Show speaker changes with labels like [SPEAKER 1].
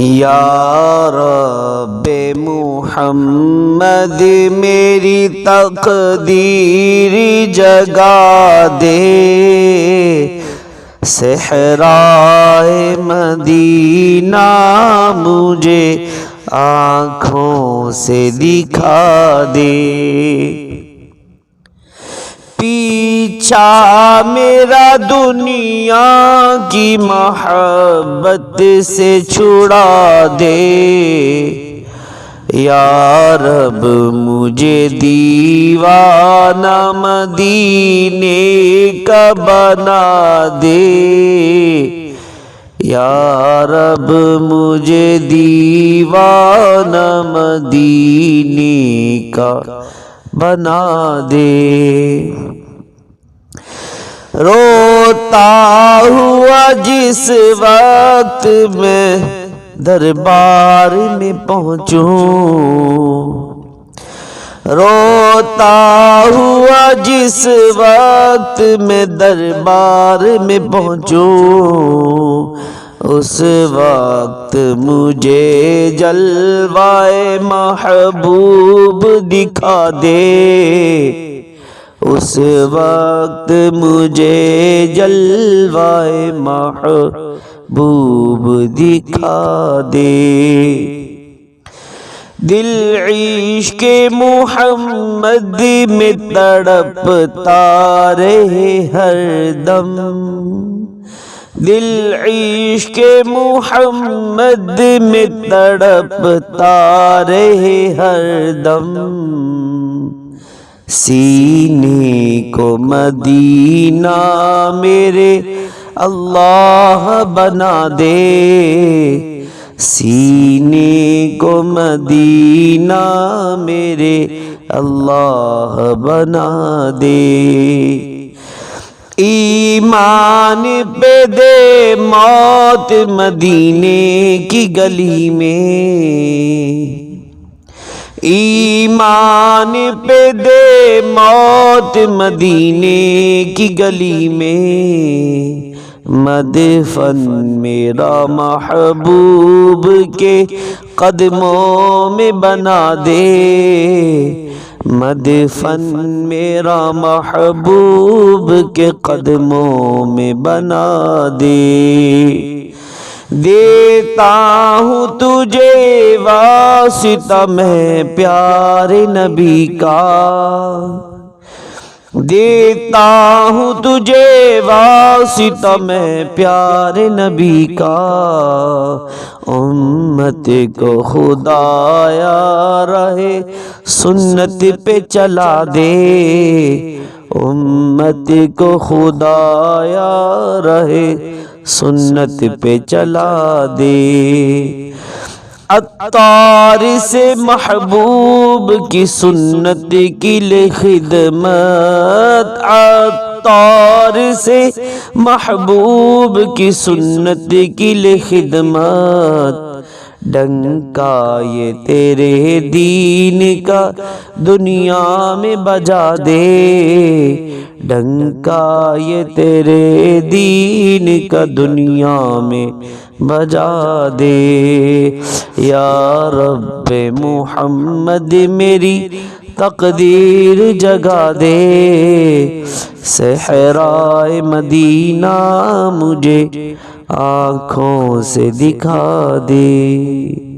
[SPEAKER 1] या रब मुहम्मद मेरी तकदीर जगा दे सहराए मदीना मुझे आँखों से दिखा दे पीछा मेरा दुनिया की मोहब्बत से छुड़ा दे। या रब, मुझे दीवाना मदीने का बना दे। यार रब, मुझे दीवाना मदीने का बना दे। रोता हुआ जिस वक्त मैं दरबार में पहुंचूं। रोता हुआ जिस वक्त मैं दरबार में पहुंचूं, उस वक्त मुझे जलवाए महबूब दिखा दे। उस वक्त मुझे जलवाए महबूब दिखा दे। दिल इश्क मोहम्मद में तड़पता रहे हरदम दिल इश्क मोहम्मद में तड़पता रहे हरदम सीने को मदीना मेरे अल्लाह बना दे। सीने को मदीना मेरे अल्लाह बना दे। ईमान पे दे मौत मदीने की गली में। ईमान पे दे मौत मदीने की गली में। मदफन मेरा महबूब के कदमों में बना दे। मदफन मेरा महबूब के कदमों में बना दे। देता हूँ तुझे वासिता मैं प्यारे नबी का। देता हूँ तुझे वासिता मैं प्यारे नबी का। उम्मत को खुदाया रहे, सुन्नत पे चला दे। उम्मत को खुदाया रहे सुन्नत पे चला दे अतार से महबूब की सुन्नत की ले खिदमत अतार से महबूब की सुन्नत की ले खिदमत डंका ये तेरे दीन का दुनिया में बजा दे। डंका ये तेरे दीन का दुनिया में बजा दे। या रब मोहम्मद मेरी तकदीर जगा दे। सहराए मदीना मुझे आँखों से दिखा दे।